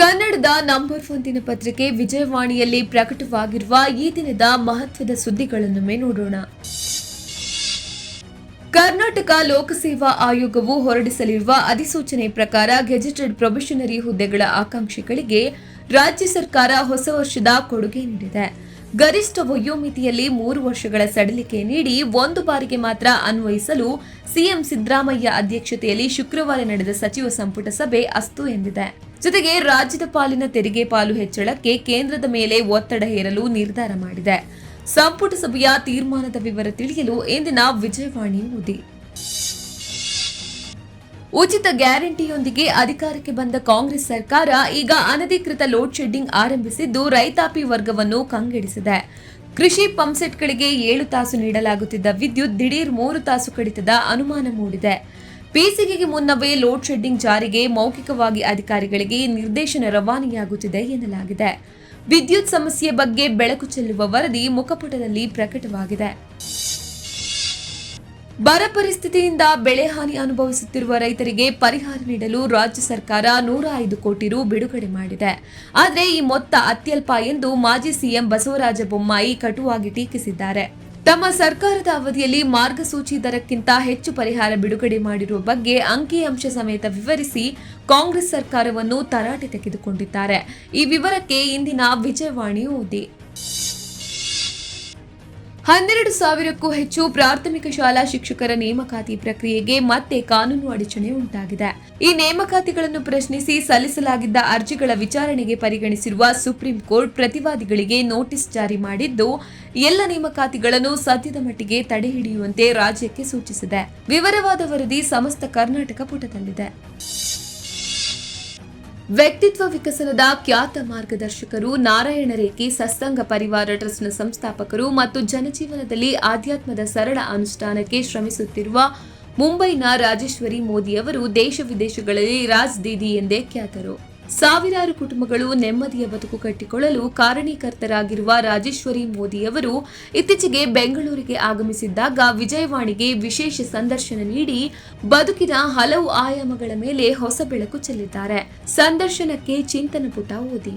ಕನ್ನಡದ number one ದಿನಪತ್ರಿಕೆ ವಿಜಯವಾಣಿಯಲ್ಲಿ ಪ್ರಕಟವಾಗಿರುವ ಈ ದಿನದ ಮಹತ್ವದ ಸುದ್ದಿಗಳನ್ನೊಮ್ಮೆ ನೋಡೋಣ. ಕರ್ನಾಟಕ ಲೋಕಸೇವಾ ಆಯೋಗವು ಹೊರಡಿಸಲಿರುವ ಅಧಿಸೂಚನೆ ಪ್ರಕಾರ ಗೆಜೆಟೆಡ್ ಪ್ರೊಬೆಷನರಿ ಹುದ್ದೆಗಳ ಆಕಾಂಕ್ಷಿಗಳಿಗೆ ರಾಜ್ಯ ಸರ್ಕಾರ ಹೊಸ ವರ್ಷದ ಕೊಡುಗೆ ನೀಡಿದೆ. ಗರಿಷ್ಠ ವಯೋಮಿತಿಯಲ್ಲಿ ಮೂರು ವರ್ಷಗಳ ಸಡಿಲಿಕೆ ನೀಡಿ ಒಂದು ಬಾರಿಗೆ ಮಾತ್ರ ಅನ್ವಯಿಸಲು ಸಿಎಂ ಸಿದ್ದರಾಮಯ್ಯ ಅಧ್ಯಕ್ಷತೆಯಲ್ಲಿ ಶುಕ್ರವಾರ ನಡೆದ ಸಚಿವ ಸಂಪುಟ ಸಭೆ ಅಸ್ತು ಎಂದಿದೆ. ಜೊತೆಗೆ ರಾಜ್ಯದ ಪಾಲಿನ ತೆರಿಗೆ ಪಾಲು ಹೆಚ್ಚಳಕ್ಕೆ ಕೇಂದ್ರದ ಮೇಲೆ ಒತ್ತಡ ಹೇರಲು ನಿರ್ಧಾರ ಮಾಡಿದೆ. ಸಂಪುಟ ಸಭೆಯ ತೀರ್ಮಾನದ ವಿವರ ತಿಳಿಯಲು ಇಂದಿನ ವಿಜಯವಾಣಿ ಓದಿ ಉಚಿತ ಗ್ಯಾರಂಟಿಯೊಂದಿಗೆ ಅಧಿಕಾರಕ್ಕೆ ಬಂದ ಕಾಂಗ್ರೆಸ್ ಸರ್ಕಾರ ಈಗ ಅನಧಿಕೃತ ಲೋಡ್ ಶೆಡ್ಡಿಂಗ್ ಆರಂಭಿಸಿದ್ದು ರೈತಾಪಿ ವರ್ಗವನ್ನು ಕಂಗೆಡಿಸಿದೆ. ಕೃಷಿ ಪಂಪ್ಸೆಟ್ಗಳಿಗೆ ಏಳು ತಾಸು ನೀಡಲಾಗುತ್ತಿದ್ದ ವಿದ್ಯುತ್ ದಿಢೀರ್ ಮೂರು ತಾಸು ಕಡಿತದ ಅನುಮಾನ ಮೂಡಿದೆ. ಬೇಸಿಗೆಗೆ ಮುನ್ನವೇ ಲೋಡ್ ಶೆಡ್ಡಿಂಗ್ ಜಾರಿಗೆ ಮೌಖಿಕವಾಗಿ ಅಧಿಕಾರಿಗಳಿಗೆ ನಿರ್ದೇಶನ ರವಾನೆಯಾಗುತ್ತಿದೆ ಎನ್ನಲಾಗಿದೆ. ವಿದ್ಯುತ್ ಸಮಸ್ಯೆ ಬಗ್ಗೆ ಬೆಳಕು ಚೆಲ್ಲುವ ವರದಿ ಮುಖಪುಟದಲ್ಲಿ ಪ್ರಕಟವಾಗಿದೆ. ಬರ ಪರಿಸ್ಥಿತಿಯಿಂದ ಬೆಳೆ ಹಾನಿ ಅನುಭವಿಸುತ್ತಿರುವ ರೈತರಿಗೆ ಪರಿಹಾರ ನೀಡಲು ರಾಜ್ಯ ಸರ್ಕಾರ ನೂರ ಐದು ಕೋಟಿ ರು ಬಿಡುಗಡೆ ಮಾಡಿದೆ. ಆದರೆ ಈ ಮೊತ್ತ ಅತ್ಯಲ್ಪ ಎಂದು ಮಾಜಿ ಸಿಎಂ ಬಸವರಾಜ ಬೊಮ್ಮಾಯಿ ಕಟುವಾಗಿ ಟೀಕಿಸಿದ್ದಾರೆ. ತಮ್ಮ ಸರ್ಕಾರದ ಅವಧಿಯಲ್ಲಿ ಮಾರ್ಗಸೂಚಿ ದರಕ್ಕಿಂತ ಹೆಚ್ಚು ಪರಿಹಾರ ಬಿಡುಗಡೆ ಮಾಡಿರುವ ಬಗ್ಗೆ ಅಂಕಿಅಂಶ ಸಮೇತ ವಿವರಿಸಿ ಕಾಂಗ್ರೆಸ್ ಸರ್ಕಾರವನ್ನು ತರಾಟೆ ತೆಗೆದುಕೊಂಡಿದ್ದಾರೆ. ಈ ವಿವರಕ್ಕೆ ಇಂದಿನ ವಿಜಯವಾಣಿ ಓದಿ ಹನ್ನೆರಡು ಸಾವಿರಕ್ಕೂ ಹೆಚ್ಚು ಪ್ರಾಥಮಿಕ ಶಾಲಾ ಶಿಕ್ಷಕರ ನೇಮಕಾತಿ ಪ್ರಕ್ರಿಯೆಗೆ ಮತ್ತೆ ಕಾನೂನು ಅಡಚಣೆ ಉಂಟಾಗಿದೆ. ಈ ನೇಮಕಾತಿಗಳನ್ನು ಪ್ರಶ್ನಿಸಿ ಸಲ್ಲಿಸಲಾಗಿದ್ದ ಅರ್ಜಿಗಳ ವಿಚಾರಣೆಗೆ ಪರಿಗಣಿಸಿರುವ ಸುಪ್ರೀಂ ಕೋರ್ಟ್ ಪ್ರತಿವಾದಿಗಳಿಗೆ ನೋಟಿಸ್ ಜಾರಿ ಮಾಡಿದ್ದು, ಎಲ್ಲ ನೇಮಕಾತಿಗಳನ್ನು ಸದ್ಯದ ಮಟ್ಟಿಗೆ ತಡೆಹಿಡಿಯುವಂತೆ ರಾಜ್ಯಕ್ಕೆ ಸೂಚಿಸಿದೆ. ವಿವರವಾದ ವರದಿ ಸಮಸ್ತ ಕರ್ನಾಟಕ ಪುಟದಲ್ಲಿದೆ. ವ್ಯಕ್ತಿತ್ವ ವಿಕಸನದ ಖ್ಯಾತ ಮಾರ್ಗದರ್ಶಕರು ನಾರಾಯಣ ರೇಖಿ ಸತ್ಸಂಗ ಪರಿವಾರ ಟ್ರಸ್ಟ್ನ ಸಂಸ್ಥಾಪಕರು ಮತ್ತು ಜನಜೀವನದಲ್ಲಿ ಆಧ್ಯಾತ್ಮದ ಸರಳ ಅನುಷ್ಠಾನಕ್ಕೆ ಶ್ರಮಿಸುತ್ತಿರುವ ಮುಂಬೈನ ರಾಜೇಶ್ವರಿ ಮೋದಿಯವರು ದೇಶ ವಿದೇಶಗಳಲ್ಲಿ ರಾಜ್ ದೀದಿ ಎಂದೇ ಖ್ಯಾತರು. ಸಾವಿರಾರು ಕುಟುಂಬಗಳು ನೆಮ್ಮದಿಯ ಬದುಕು ಕಟ್ಟಿಕೊಳ್ಳಲು ಕಾರಣೀಕರ್ತರಾಗಿರುವ ರಾಜೇಶ್ವರಿ ಮೋದಿಯವರು ಇತ್ತೀಚೆಗೆ ಬೆಂಗಳೂರಿಗೆ ಆಗಮಿಸಿದ್ದಾಗ ವಿಜಯವಾಣಿಗೆ ವಿಶೇಷ ಸಂದರ್ಶನ ನೀಡಿ ಬದುಕಿನ ಹಲವು ಆಯಾಮಗಳ ಮೇಲೆ ಹೊಸ ಬೆಳಕು ಚೆಲ್ಲಿದ್ದಾರೆ. ಸಂದರ್ಶನಕ್ಕೆ ಚಿಂತನ ಪುಟ ಓದಿ.